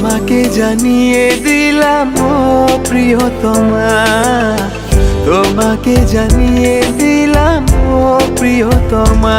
তোমাকে জানিয়ে দিলাম ও প্রিয়তমা। তোমাকে জানিয়ে দিলাম ও প্রিয়তমা।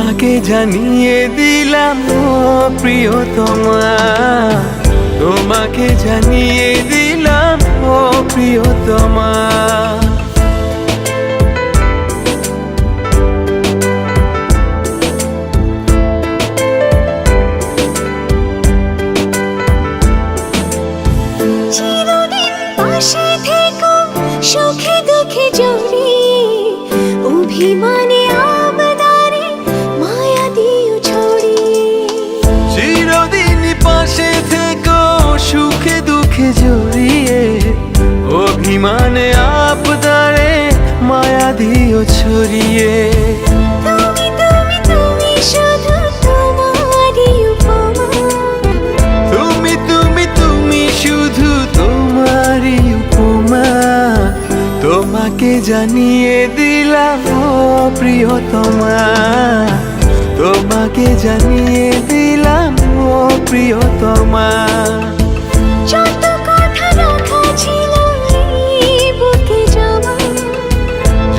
তোমাকে জানিয়ে দিলাম প্রিয় প্রিয়তমা। তোমাকে জানিয়ে দিলাম, ও পাশে থেকো, সুখে দুঃখে জড়িয়ে, অভিমানে দিও ছড়িয়ে। তুমি তুমি তুমি শুধু তোমারই উপমা। তোমাকে জানিয়ে দিলাম প্রিয়তমা। তোমাকে জানিয়ে দিলাম